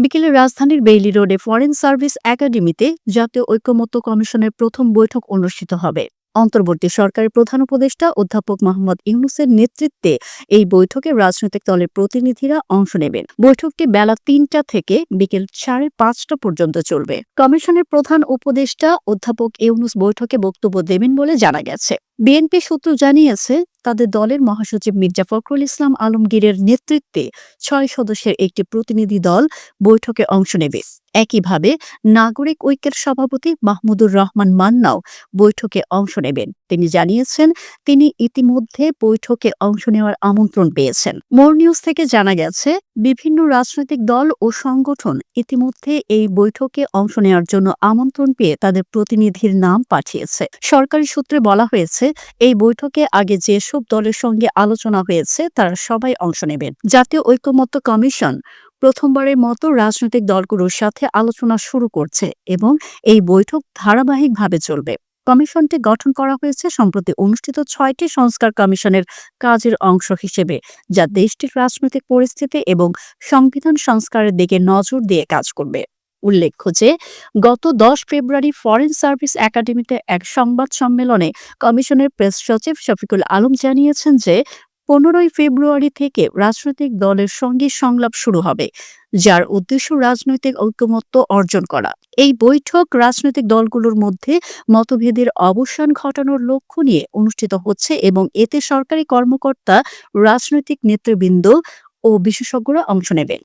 বিকেলে রাজধানীর বেইলি রোডে ফরেন সার্ভিস একাডেমিতে জাতীয় ঐক্যমত্য কমিশনের প্রথম বৈঠক অনুষ্ঠিত হবে। অন্তর্বর্তী সরকারের প্রধান উপদেষ্টা অধ্যাপক মোহাম্মদ ইউনুসের নেতৃত্বে এই বৈঠকে রাজনৈতিক দলের প্রতিনিধিরা অংশ নেবেন। বৈঠকটি বেলা তিনটা থেকে বিকেল সাড়ে পাঁচটা পর্যন্ত চলবে। কমিশনের প্রধান উপদেষ্টা অধ্যাপক ইউনুস বৈঠকে বক্তব্য দেবেন বলে জানা গেছে। বিএনপি সূত্র জানিয়েছে তাদের দলের মহাসচিব মির্জা ফখরুল ইসলাম আলমগীরের নেতৃত্বে ছয় সদস্যের একটি প্রতিনিধি দল বৈঠকে অংশ নেবে। একইভাবে নাগরিক ঐক্যের সভাপতি মাহমুদুর রহমান মান্নাও বৈঠকে অংশ নেবেন। তিনি জানিয়েছেন, তিনি ইতিমধ্যে বৈঠকে অংশ নেওয়ার আমন্ত্রণ পেয়েছেন। মোর নিউজ থেকে জানা গেছে, বিভিন্ন রাজনৈতিক দল ও সংগঠন ইতিমধ্যে এই বৈঠকে অংশ নেওয়ার জন্য আমন্ত্রণ পেয়ে তাদের প্রতিনিধির নাম পাঠিয়েছে। সরকারি সূত্রে বলা হয়েছে, এই বৈঠকে আগে যেসব দলের সঙ্গে আলোচনা হয়েছে, তারা সবাই অংশ নেবেন। জাতীয় ঐক্যমত্য কমিশন প্রথমবারের মতো রাজনৈতিক দলগুলোর সাথে আলোচনা শুরু করছে এবং এই বৈঠক ধারাবাহিকভাবে চলবে। কমিশনটি গঠন করা হয়েছে সম্প্রতি অনুষ্ঠিত ছয়টি সংস্কার কমিশনের কাজের অংশ হিসেবে, যা দেশটির রাজনৈতিক পরিস্থিতি এবং সংবিধান সংস্কারের দিকে নজর দিয়ে কাজ করবে। উল্লেখ্য যে, গত দশ ফেব্রুয়ারি ফরেন সার্ভিস একাডেমিতে এক সংবাদ সম্মেলনে কমিশনের প্রেস সচিব শফিকুল আলম জানিয়েছেন যে পনেরোই ফেব্রুয়ারি থেকে রাজনৈতিক দলের সঙ্গে সংলাপ শুরু হবে, যার উদ্দেশ্য রাজনৈতিক ঐক্যমত্য অর্জন করা। এই বৈঠক রাজনৈতিক দলগুলোর মধ্যে মতভেদের অবসান ঘটানোর লক্ষ্য নিয়ে অনুষ্ঠিত হচ্ছে এবং এতে সরকারি কর্মকর্তা, রাজনৈতিক নেতৃবৃন্দ ও বিশেষজ্ঞরা অংশ নেবেন।